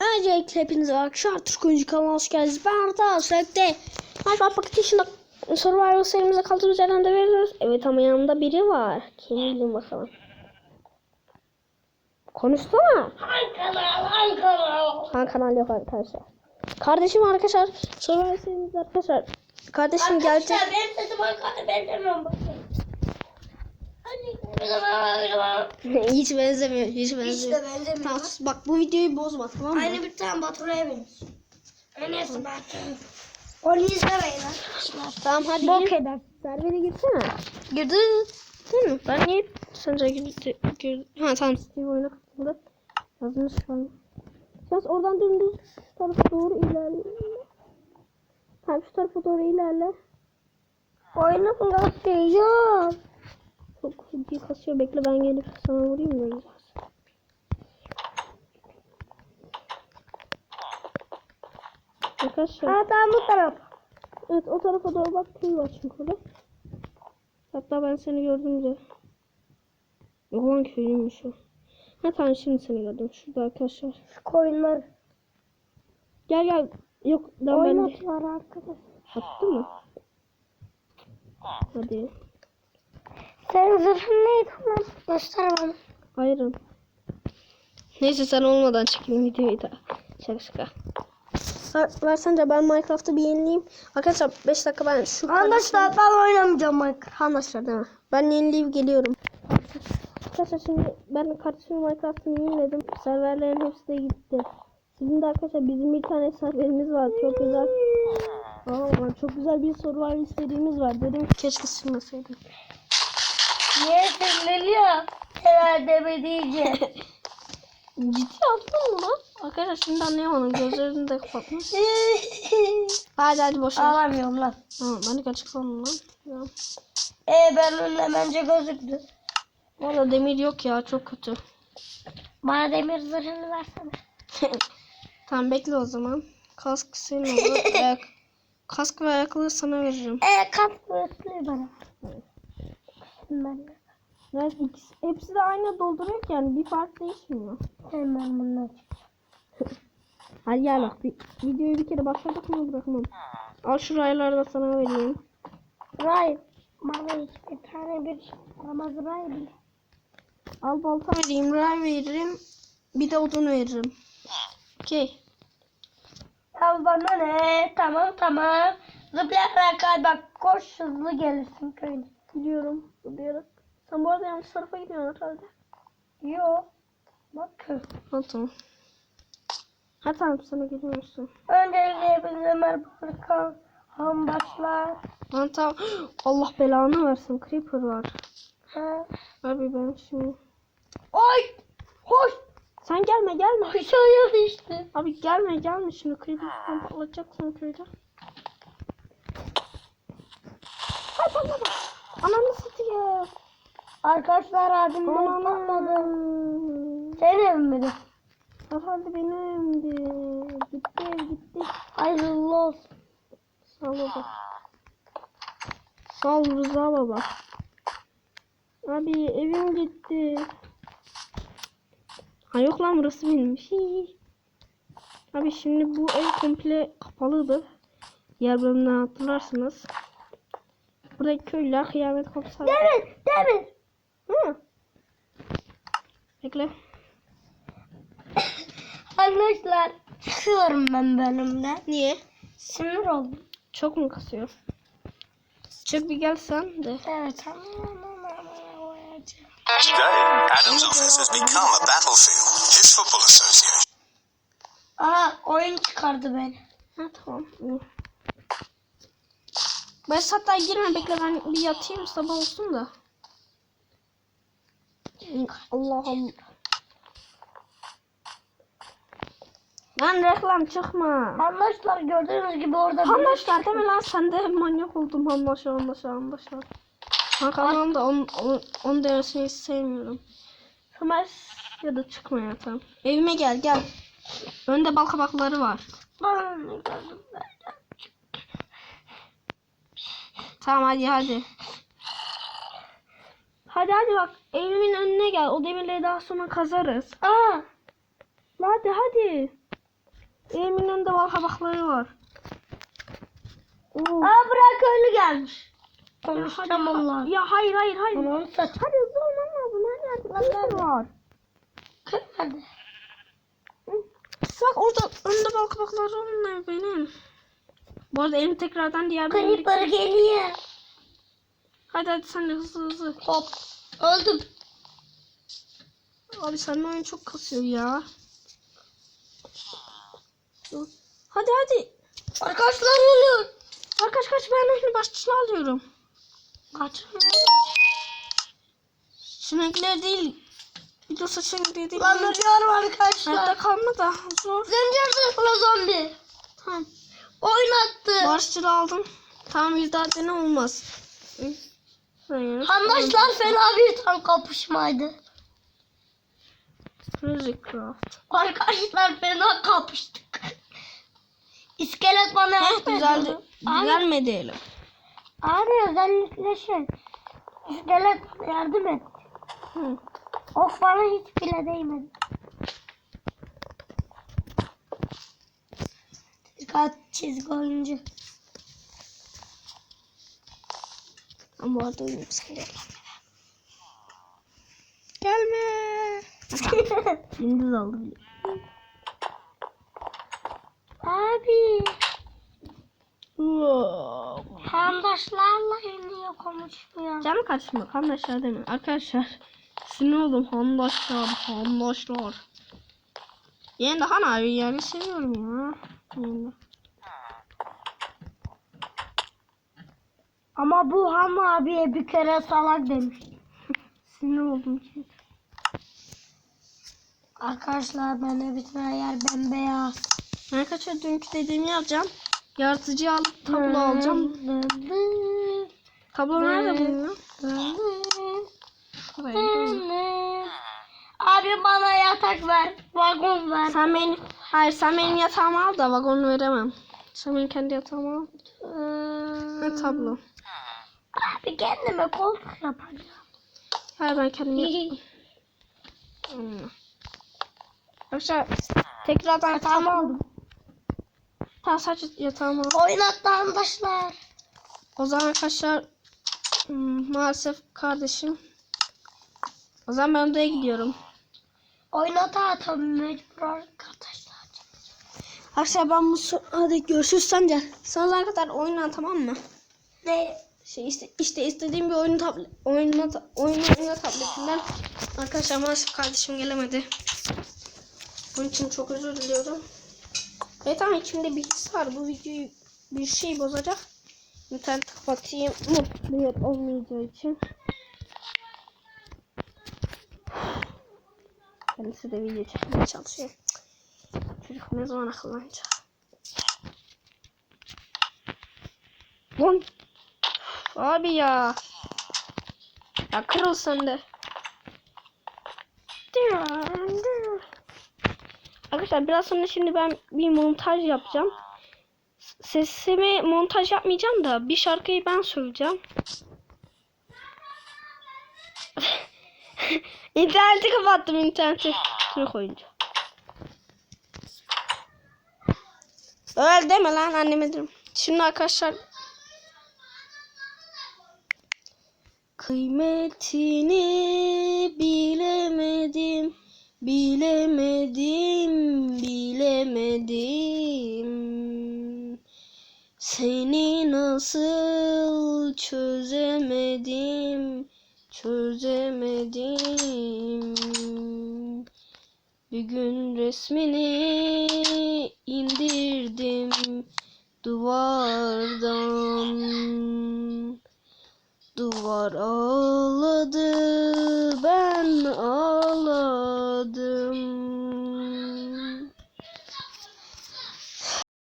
Öncelikle hepinize arkadaşlar Türk Oyuncu kanalına hoş geldiniz. Ben Arda sürekli Minecraft Pocket dışında Survival serimize kaldığımız yerden de veriyoruz. Evet ama yanında biri var. Kim bilin bakalım. Konuşsana. Kanal? Hangi kanal? Ha kanal yok arkadaşlar. Kardeşim arkadaşlar. Survival serimizde arkadaşlar. Kardeşim gelecek. Arkadaşlar benim sesim arkadaşlar benzemiyor bakın. Hadi. hiç benzemiyor. Hiç Hiç de benzemiyor. benzemiyor. Tamam, sus. bak bu videoyu bozma tamam mı? Aynı bir tane Baturay'a benziyor. Neyse ben Onu izlemeyin. Tamam hadi Bok gir. eder. Servere girsene. Girdi. Değil mi? Ben niye sence girdi? girdi. Ha tamam Steve oyuna katıldı. Yazmış falan. Biraz oradan dümdüz şu tarafa doğru ilerle. Tamam şu tarafa doğru ilerle. Oyunu gösteriyor. Çok ciddi kasıyor. Bekle ben gelip sana vurayım biraz. Arkadaşlar. Ha tamam bu taraf. Evet o tarafa doğru bak köy var çünkü orada. Hatta ben seni gördüm de. Yok lan köylüymüş o. Ha tamam şimdi seni gördüm. Şurada arkadaşlar. Şu koyunlar. Gel gel. Yok daha ben de. Arkadaşlar. Attı mı? Hadi. Senin zırhın neydi lan? Göster bana. Hayırım. Neyse sen olmadan çekeyim videoyu da. Şaka şaka. Ver, versence ben Minecraft'ı bir yenileyim. Arkadaşlar 5 dakika ben şu Arkadaşlar ben oynamayacağım Minecraft. Anlaşıldı değil mi? Ben yenileyip geliyorum. Arkadaşlar şimdi ben kardeşim Minecraft'ını yeniledim. Serverlerin hepsi de gitti. Sizin de arkadaşlar bizim bir tane serverimiz var. Çok güzel. Aa, çok güzel bir survival istediğimiz var. Dedim keşke silmeseydim. Niye sinirleniyor? Herhalde demediğince. Ciddi yaptın mı lan? Arkadaşlar şimdi anlayamadım. Gözlerini de kapatmış. Hadi hadi boş ver. Ağlamıyorum lan. Tamam ben de kaçık sandım lan. Ya. Ee ben önüne bence gözüktü. Valla demir yok ya çok kötü. Bana demir zırhını versene. tamam bekle o zaman. Kask senin olur. Ayak. Kask ve ayaklığı sana veririm. Ee kask göster bana. Ben de. Evet, ikisi, hepsi de aynı dolduruyor ki yani bir fark değişmiyor. Hemen bunlar. Hadi gel bak bir, videoyu bir kere başladık mı bırakmam. Al şu rayları da sana vereyim. Ray. Bana hiçbir tane bir Ramaz Ray bile. Al balta vereyim, ray veririm. Bir de odun veririm. Okey. Al bana ne? Tamam tamam. Zıplayarak bak koş hızlı gelirsin köyüne. Gidiyorum. Gidiyorum. Sen bu arada yanlış tarafa gidiyorsun herhalde. Yo. Bak. Ha tamam. Ha tamam sana geliyorsun. Öncelikle hepinize merhaba kan. Han başlar. Lan tamam. Allah belanı versin. Creeper var. Ha. Abi ben şimdi. Oy! Hoş! Sen gelme gelme. Aşağıya düştü. Abi gelme gelme şimdi Creeper falan patlatacaksın köyde. Ay patlama. Ananı satıyor. Arkadaşlar abimden patladı. Senin evin mi? Herhalde benimdi. Gitti ev gitti. Hayırlı olsun. Sağ ol baba. Sağ ol Rıza baba. Abi evim gitti. Ha yok lan burası benimmiş. Abi şimdi bu ev komple kapalıydı. Diğer bölümden hatırlarsınız. Buradaki köylüler kıyamet kopsa. Demir! Demir! Hı. Bekle. Arkadaşlar çıkıyorum ben bölümden. Niye? Sinir oldum. Çok mu kasıyor? Çık bir gel sen de. Evet. Today, Adams Office has become a battlefield. His football association. Aa oyun çıkardı beni. Ha tamam. iyi. Ben hatta girme bekle ben bir yatayım sabah olsun da. Allah Allah. Lan reklam çıkma. Arkadaşlar gördüğünüz gibi orada Handaşlar değil mi lan sen de manyak oldum handaşlar handaşlar handaşlar. Ha kanalım da onu, onu, onu demesini sevmiyorum. Ömer ya da çıkma ya tamam. Evime gel gel. Önde bal kabakları var. Ben gördüm ben. Tamam hadi hadi. Hadi hadi bak evimin önüne gel. O demirleri daha sonra kazarız. Aa Hadi hadi. Evimin önünde bal kabakları var. Oo. Aa bırak köylü gelmiş. Hadi, Konuşacağım onunla. Ya hayır hayır hayır. Onun saç. Hadi hızlı olman lazım. Hadi bir nerede? var. Nerede? Bak orada önünde bal kabakları onlar benim. Bu arada elim tekrardan diğer bir Creeper geliyor. Hadi hadi sen de hızlı hızlı. Hop. Öldüm. Abi senin oyun çok kasıyor ya. Dur. Hadi hadi. Arkadaşlar ölüyor. Arkadaş kaç ben oyunu başçılı alıyorum. Kaç. Sinekler değil. Bir de saçın değil. değil. Lan ölüyorum Hayatta arkadaşlar. kalma da zor. Zincir zırhlı zombi. Tamam. Oynattı. Başçılı aldım. Tamam yüzde ne olmaz. Hı. Hayır. Handaşlar fena bir tam kapışmaydı. Craft. Arkadaşlar fena kapıştık. İskelet bana Heh, yardım güzeldi. ediyordu. Abi, Güzelmedi elim. abi özellikle şey. İskelet yardım et. Hı. Ok bana hiç bile değmedi. Dikkat çizgi oyuncu. Ama bu arada sıkıldı. Gelme. Gündüz oldu bile. Abi handaşlarla iniyor konuşmuyor. Canım karşıma arkadaşlar değil mi? Arkadaşlar sinir oldum handaşlar handaşlar. Yani daha ne yani seviyorum ya. Yani. Ama bu Ham abiye bir kere salak demiş. Sinir oldum ki. Arkadaşlar bende her yer bembeyaz. Arkadaşlar dünkü dediğimi yapacağım. Yaratıcı alıp tablo alacağım. Tablo nerede bulunuyor? Abi bana yatak ver, vagon ver. Sen benim, hayır sen benim yatağımı al da vagonu veremem. Sen benim kendi yatağımı al. Ha, tablo. Abi kendime koltuk yapacağım. Hayır ben kendim yap- Hmm. Arkadaşlar tekrardan yatağımı aldım. Tamam sadece yatağımı aldım. Oynattı arkadaşlar. O zaman arkadaşlar hmm, maalesef kardeşim. O zaman ben odaya gidiyorum. Oynattı atalım mecbur arkadaşlar. Arkadaşlar ben bu hadi görüşürüz sence. Sonuna kadar oyna tamam mı? Ne? Şey işte, işte istediğim bir oyun tablet oyununa oyun oyna tabletinden arkadaşlar maalesef kardeşim gelemedi. Bunun için çok özür diliyorum. Evet ama içimde bir his var. Bu videoyu bir şey bozacak. İnternet kapatayım. Mutlu yer olmayacağı için. Kendisi de video çekmeye çalışıyor. Çocuk ne zaman akıllanacak? Lan Abi ya. Ya kırıl de. Arkadaşlar biraz sonra şimdi ben bir montaj yapacağım. Sesimi montaj yapmayacağım da bir şarkıyı ben söyleyeceğim. interneti kapattım interneti. Türk oyuncu. Öyle deme lan anneme derim. Şimdi arkadaşlar Kıymetini bilemedim, bilemedim, bilemedim. Seni nasıl çözemedim, çözemedim. Bir gün resmini indirdim duvardan. Duvar ağladı, ben ağladım.